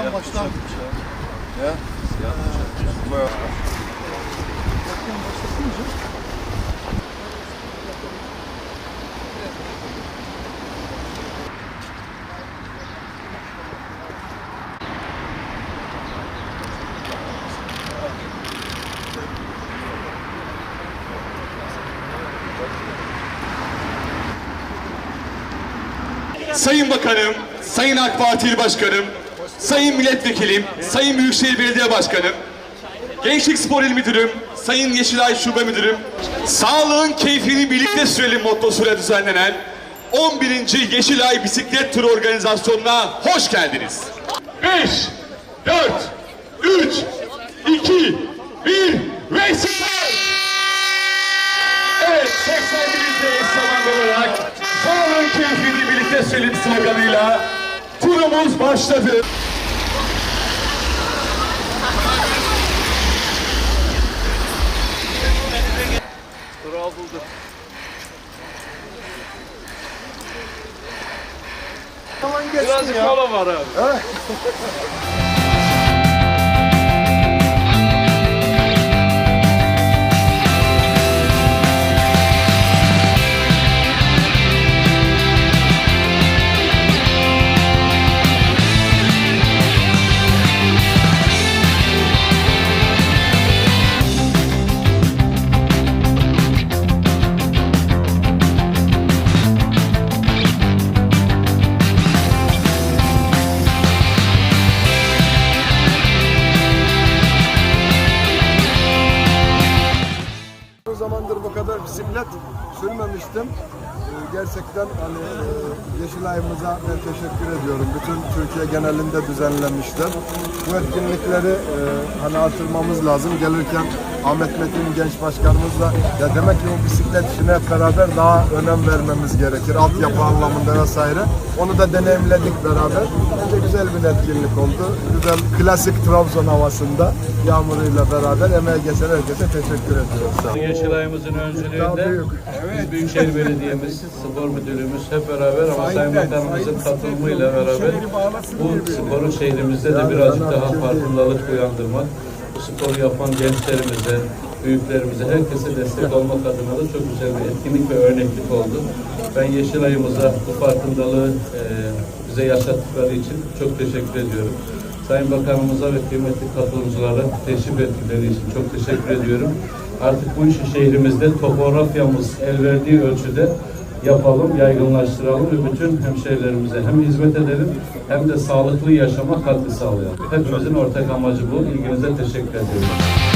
Siyah başlardık bıçak. Ya? Siyah. Bayağı. Sayın Bakanım, Sayın AK Parti İl Başkanım, Sayın Milletvekilim, Sayın Büyükşehir Belediye Başkanım, Gençlik Spor İl Müdürüm, Sayın Yeşilay Şube Müdürüm, sağlığın keyfini birlikte sürelim mottosuyla düzenlenen 11. Yeşilay Bisiklet Turu organizasyonuna hoş geldiniz. 5, 4, 3, 2, 1 ve 0! Evet, 81. zaman olarak sağlığın keyfini birlikte sürelim sloganıyla turumuz başladı. Birazcık kola var abi. bisiklet sürmemiştim. Ee, Gerçekten hani e, Yeşilay'ımıza ben teşekkür ediyorum. Bütün Türkiye genelinde düzenlenmişler. Bu etkinlikleri e, hani artırmamız lazım. Gelirken Ahmet Metin genç başkanımızla ya demek ki bu bisiklet işine hep beraber daha önem vermemiz gerekir. Altyapı anlamında vesaire. Onu da deneyimledik beraber. Bence güzel bir etkinlik oldu. Güzel klasik Trabzon havasında yağmuruyla beraber emeğe geçen herkese teşekkür ediyoruz. Yeşilay'ımızın Daha öncülüğünde biz Büyükşehir Belediye'miz, spor müdürümüz hep beraber ama Sayın Bakanımızın katılımıyla beraber bu sporu şehrimizde de birazcık daha farkındalık uyandırmak, bu sporu yapan gençlerimize, büyüklerimize, herkese destek olmak adına da çok güzel bir etkinlik ve örneklik oldu. Ben Yeşilay'ımıza bu farkındalığı e, bize yaşattıkları için çok teşekkür ediyorum. Sayın Bakanımıza ve kıymetli katılımcılara teşrif ettikleri için çok teşekkür ediyorum. Artık bu işi şehrimizde topografyamız el verdiği ölçüde yapalım, yaygınlaştıralım ve bütün hemşehrilerimize hem hizmet edelim hem de sağlıklı yaşama katkı sağlayalım. Hepimizin ortak amacı bu. İlginize teşekkür ediyorum.